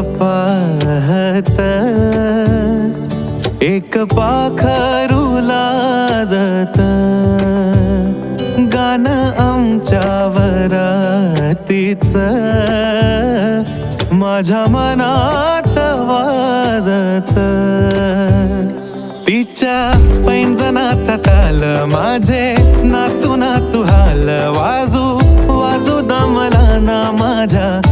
पाहत. एक पाखरूला जात. गाणं आमच्या वरातीच माझ्या मनात वाजत. तिच्या पैंजनाचा ताल माझे नाचू नाचू हाल. वाजू वाजू दमला ना माझ्या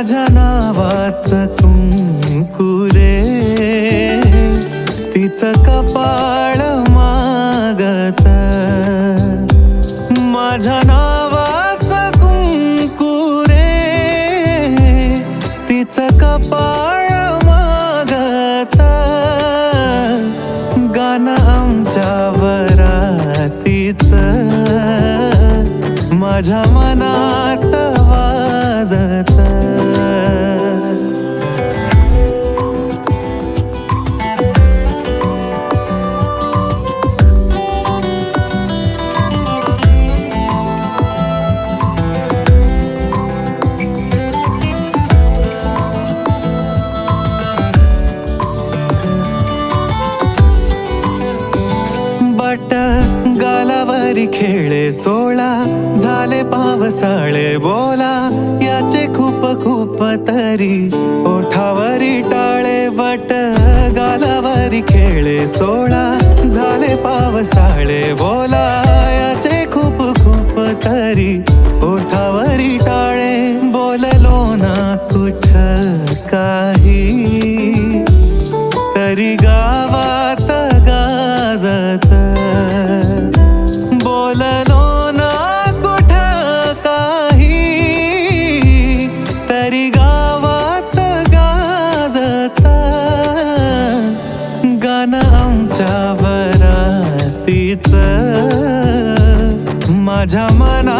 माझ्या नावाचं कुंकुरे. तिचं कपाळ मागत. माझ्या नावाचं कुंकुरे. तिचं कपाळ मागत. गाणं आमच्या वरातीच. माझ्या मनात वाजत. तरी खेळे सोळा झाले पावसाळे बोला याचे खूप खूप तरी. ओठावरी टाळे बट गालावरी खेळे सोळा झाले पावसाळे बोला याचे खूप खूप तरी. ओठावरी टाळे बोललो ना कुठ? आमच्या वरातीच माझ्या मनात